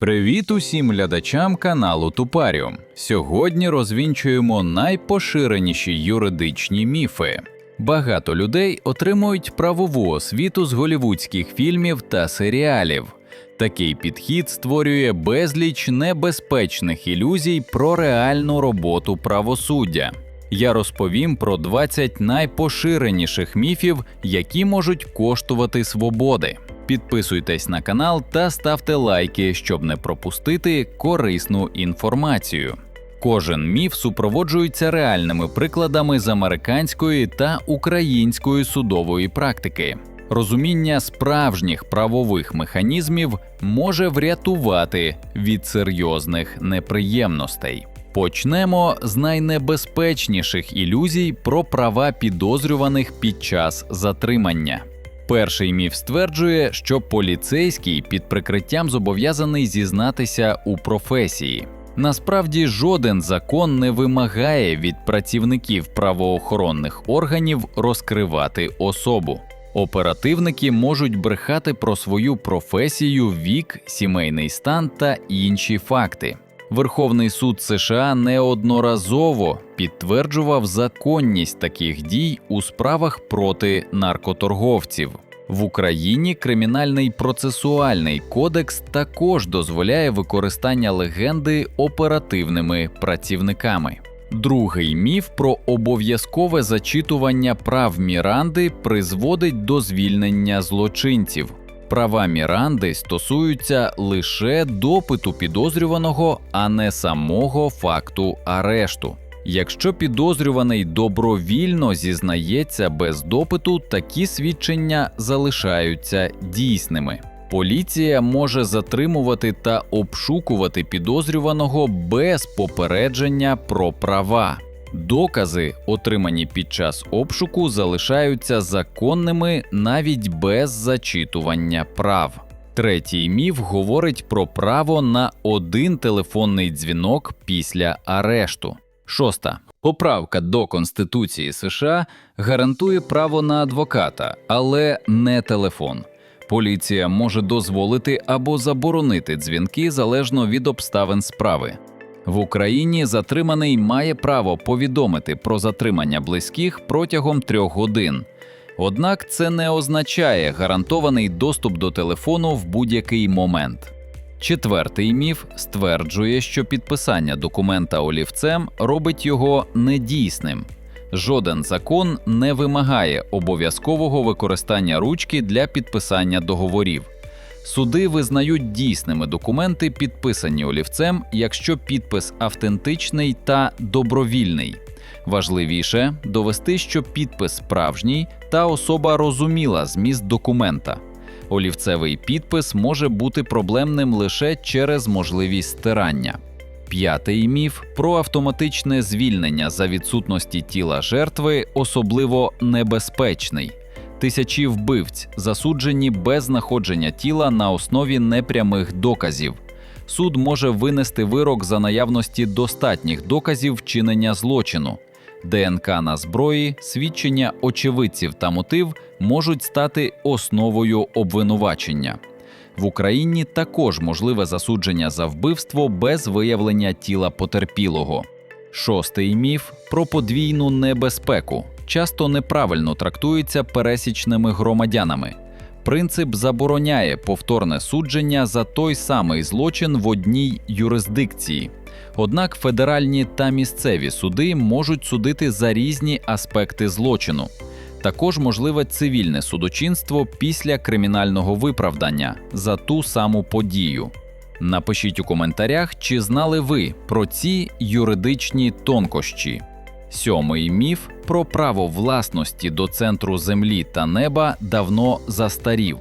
Привіт усім глядачам каналу Тупаріум. Сьогодні розвінчуємо найпоширеніші юридичні міфи. Багато людей отримують правову освіту з голівудських фільмів та серіалів. Такий підхід створює безліч небезпечних ілюзій про реальну роботу правосуддя. Я розповім про 20 найпоширеніших міфів, які можуть коштувати свободи. Підписуйтесь на канал та ставте лайки, щоб не пропустити корисну інформацію. Кожен міф супроводжується реальними прикладами з американської та української судової практики. Розуміння справжніх правових механізмів може врятувати від серйозних неприємностей. Почнемо з найнебезпечніших ілюзій про права підозрюваних під час затримання. Перший міф стверджує, що поліцейський під прикриттям зобов'язаний зізнатися у професії. Насправді жоден закон не вимагає від працівників правоохоронних органів розкривати особу. Оперативники можуть брехати про свою професію, вік, сімейний стан та інші факти. Верховний суд США неодноразово підтверджував законність таких дій у справах проти наркоторговців. В Україні кримінальний процесуальний кодекс також дозволяє використання легенди оперативними працівниками. Другий міф про обов'язкове зачитування прав Міранди призводить до звільнення злочинців. Права Міранди стосуються лише допиту підозрюваного, а не самого факту арешту. Якщо підозрюваний добровільно зізнається без допиту, такі свідчення залишаються дійсними. Поліція може затримувати та обшукувати підозрюваного без попередження про права. Докази, отримані під час обшуку, залишаються законними навіть без зачитування прав. Третій міф говорить про право на один телефонний дзвінок після арешту. Шоста поправка до Конституції США гарантує право на адвоката, але не телефон. Поліція може дозволити або заборонити дзвінки залежно від обставин справи. В Україні затриманий має право повідомити про затримання близьких протягом трьох годин. Однак це не означає гарантований доступ до телефону в будь-який момент. Четвертий міф стверджує, що підписання документа олівцем робить його недійсним. Жоден закон не вимагає обов'язкового використання ручки для підписання договорів. Суди визнають дійсними документи, підписані олівцем, якщо підпис автентичний та добровільний. Важливіше довести, що підпис справжній та особа розуміла зміст документа. Олівцевий підпис може бути проблемним лише через можливість стирання. П'ятий міф про автоматичне звільнення за відсутності тіла жертви особливо небезпечний. Тисячі вбивць засуджені без знаходження тіла на основі непрямих доказів. Суд може винести вирок за наявності достатніх доказів вчинення злочину. ДНК на зброї, свідчення очевидців та мотив можуть стати основою обвинувачення. В Україні також можливе засудження за вбивство без виявлення тіла потерпілого. Шостий міф про подвійну небезпеку часто неправильно трактується пересічними громадянами. Принцип забороняє повторне судження за той самий злочин в одній юрисдикції. Однак федеральні та місцеві суди можуть судити за різні аспекти злочину. Також можливе цивільне судочинство після кримінального виправдання за ту саму подію. Напишіть у коментарях, чи знали ви про ці юридичні тонкощі. Сьомий міф про право власності до центру землі та неба давно застарів.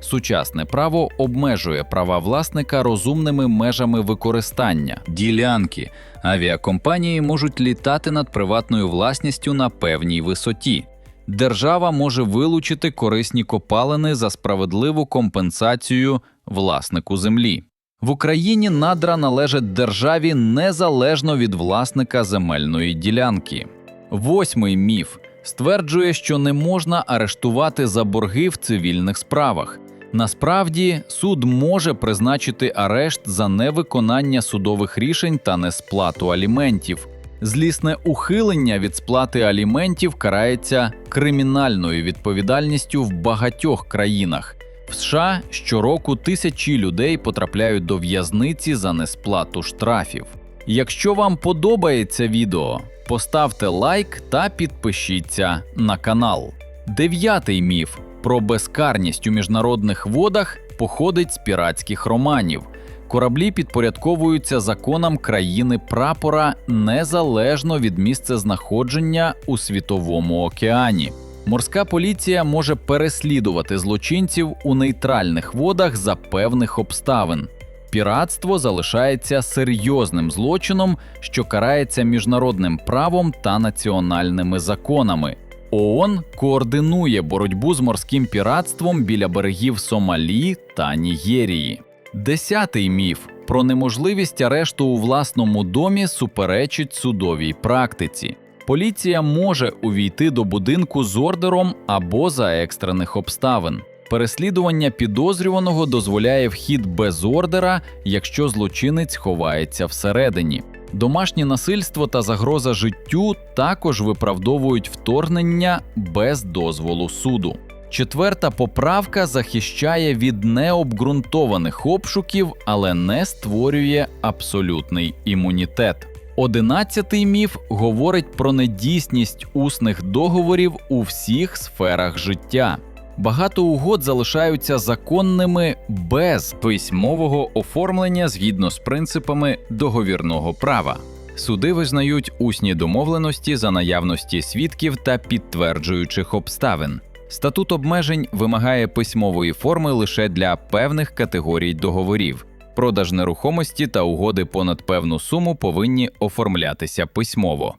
Сучасне право обмежує права власника розумними межами використання ділянки. Авіакомпанії можуть літати над приватною власністю на певній висоті. Держава може вилучити корисні копалини за справедливу компенсацію власнику землі. В Україні надра належать державі незалежно від власника земельної ділянки. Восьмий міф стверджує, що не можна арештувати за борги в цивільних справах. Насправді, суд може призначити арешт за невиконання судових рішень та несплату аліментів. Злісне ухилення від сплати аліментів карається кримінальною відповідальністю в багатьох країнах. В США щороку тисячі людей потрапляють до в'язниці за несплату штрафів. Якщо вам подобається відео, поставте лайк та підпишіться на канал. Дев'ятий міф про безкарність у міжнародних водах походить з піратських романів. Кораблі підпорядковуються законам країни прапора незалежно від місця знаходження у світовому океані. Морська поліція може переслідувати злочинців у нейтральних водах за певних обставин. Піратство залишається серйозним злочином, що карається міжнародним правом та національними законами. ООН координує боротьбу з морським піратством біля берегів Сомалі та Нігерії. Десятий міф про неможливість арешту у власному домі суперечить судовій практиці. Поліція може увійти до будинку з ордером або за екстрених обставин. Переслідування підозрюваного дозволяє вхід без ордера, якщо злочинець ховається всередині. Домашнє насильство та загроза життю також виправдовують вторгнення без дозволу суду. Четверта поправка захищає від необґрунтованих обшуків, але не створює абсолютний імунітет. Одинадцятий міф говорить про недійсність усних договорів у всіх сферах життя. Багато угод залишаються законними без письмового оформлення згідно з принципами договірного права. Суди визнають усні домовленості за наявності свідків та підтверджуючих обставин. Статут обмежень вимагає письмової форми лише для певних категорій договорів. Продаж нерухомості та угоди понад певну суму повинні оформлятися письмово.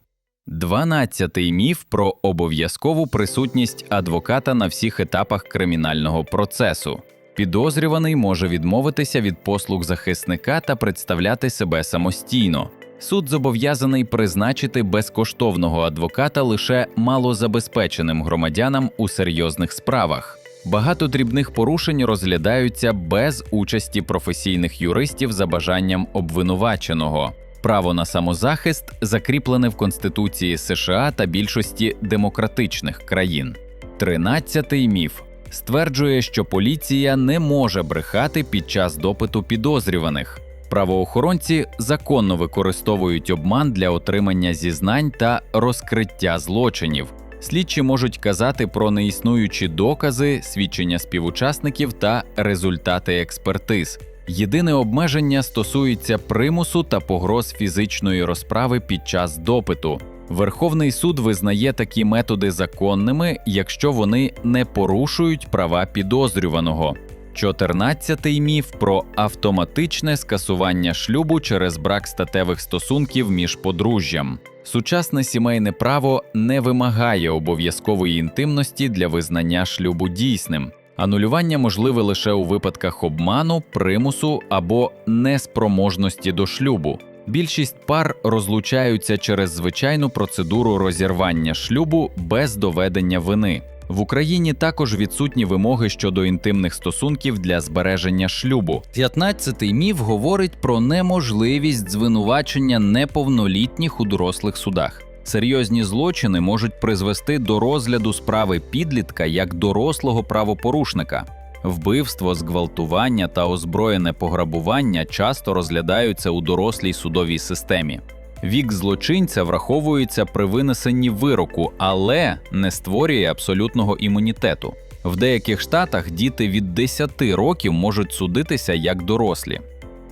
Дванадцятий міф про обов'язкову присутність адвоката на всіх етапах кримінального процесу. Підозрюваний може відмовитися від послуг захисника та представляти себе самостійно. Суд зобов'язаний призначити безкоштовного адвоката лише малозабезпеченим громадянам у серйозних справах. Багато дрібних порушень розглядаються без участі професійних юристів за бажанням обвинуваченого. Право на самозахист закріплене в Конституції США та більшості демократичних країн. Тринадцятий міф стверджує, що поліція не може брехати під час допиту підозрюваних. Правоохоронці законно використовують обман для отримання зізнань та розкриття злочинів. Слідчі можуть казати про неіснуючі докази, свідчення співучасників та результати експертиз. Єдине обмеження стосується примусу та погроз фізичної розправи під час допиту. Верховний суд визнає такі методи законними, якщо вони не порушують права підозрюваного. Чотирнадцятий міф про автоматичне скасування шлюбу через брак статевих стосунків між подружжям. Сучасне сімейне право не вимагає обов'язкової інтимності для визнання шлюбу дійсним. Анулювання можливе лише у випадках обману, примусу або неспроможності до шлюбу. Більшість пар розлучаються через звичайну процедуру розірвання шлюбу без доведення вини. В Україні також відсутні вимоги щодо інтимних стосунків для збереження шлюбу. 15-й міф говорить про неможливість звинувачення неповнолітніх у дорослих судах. Серйозні злочини можуть призвести до розгляду справи підлітка як дорослого правопорушника. Вбивство, зґвалтування та озброєне пограбування часто розглядаються у дорослій судовій системі. Вік злочинця враховується при винесенні вироку, але не створює абсолютного імунітету. В деяких штатах діти від 10 років можуть судитися як дорослі.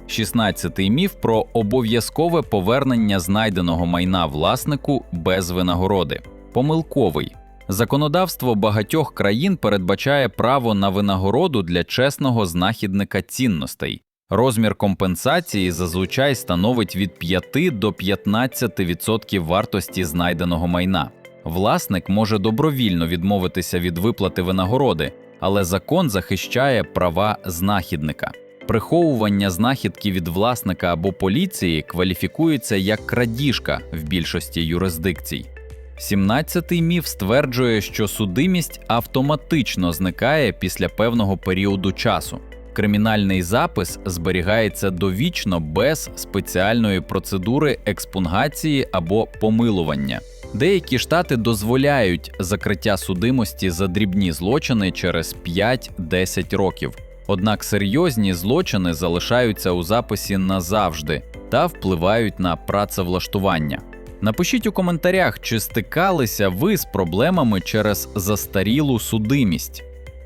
16-й міф про обов'язкове повернення знайденого майна власнику без винагороди. Помилковий. Законодавство багатьох країн передбачає право на винагороду для чесного знахідника цінностей. Розмір компенсації зазвичай становить від 5 до 15% вартості знайденого майна. Власник може добровільно відмовитися від виплати винагороди, але закон захищає права знахідника. Приховування знахідки від власника або поліції кваліфікується як крадіжка в більшості юрисдикцій. 17-й міф стверджує, що судимість автоматично зникає після певного періоду часу. Кримінальний запис зберігається довічно без спеціальної процедури експунгації або помилування. Деякі штати дозволяють закриття судимості за дрібні злочини через 5-10 років. Однак серйозні злочини залишаються у записі назавжди та впливають на працевлаштування. Напишіть у коментарях, чи стикалися ви з проблемами через застарілу судимість.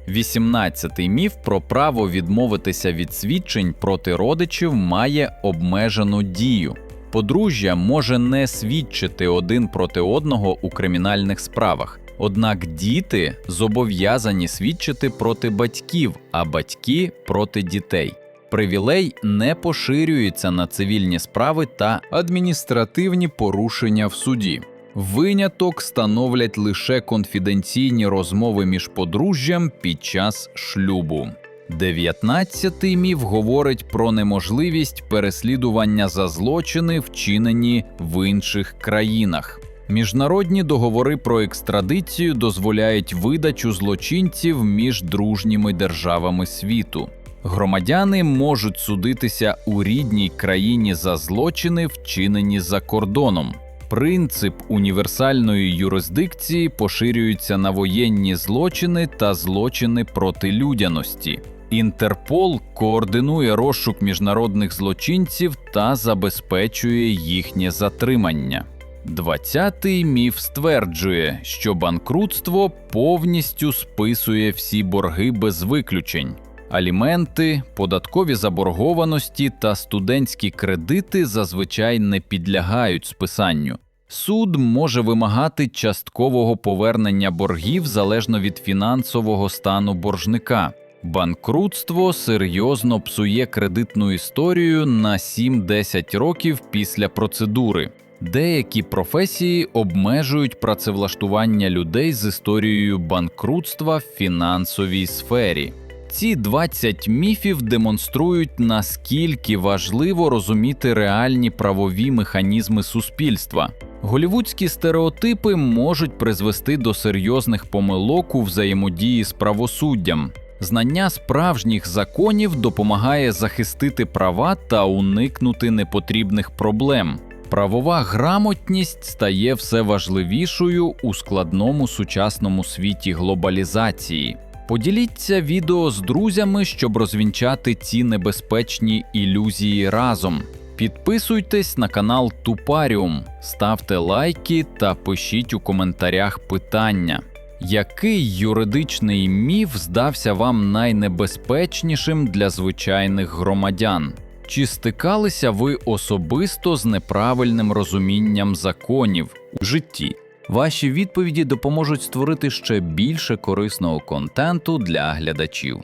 18-й міф про право відмовитися від свідчень проти родичів має обмежену дію. Подружжя може не свідчити один проти одного у кримінальних справах, однак діти зобов'язані свідчити проти батьків, а батьки проти дітей. Привілей не поширюється на цивільні справи та адміністративні порушення в суді. Виняток становлять лише конфіденційні розмови між подружжям під час шлюбу. 19-й міф говорить про неможливість переслідування за злочини, вчинені в інших країнах. Міжнародні договори про екстрадицію дозволяють видачу злочинців між дружніми державами світу. Громадяни можуть судитися у рідній країні за злочини, вчинені за кордоном. Принцип універсальної юрисдикції поширюється на воєнні злочини та злочини проти людяності. Інтерпол координує розшук міжнародних злочинців та забезпечує їхнє затримання. 20-й міф стверджує, що банкрутство повністю списує всі борги без виключень. Аліменти, податкові заборгованості та студентські кредити зазвичай не підлягають списанню. Суд може вимагати часткового повернення боргів залежно від фінансового стану боржника. Банкрутство серйозно псує кредитну історію на 7-10 років після процедури. Деякі професії обмежують працевлаштування людей з історією банкрутства в фінансовій сфері. Ці 20 міфів демонструють, наскільки важливо розуміти реальні правові механізми суспільства. Голівудські стереотипи можуть призвести до серйозних помилок у взаємодії з правосуддям. Знання справжніх законів допомагає захистити права та уникнути непотрібних проблем. Правова грамотність стає все важливішою у складному сучасному світі глобалізації. Поділіться відео з друзями, щоб розвінчати ці небезпечні ілюзії разом. Підписуйтесь на канал Тупаріум, ставте лайки та пишіть у коментарях питання. Який юридичний міф здався вам найнебезпечнішим для звичайних громадян? Чи стикалися ви особисто з неправильним розумінням законів у житті? Ваші відповіді допоможуть створити ще більше корисного контенту для глядачів.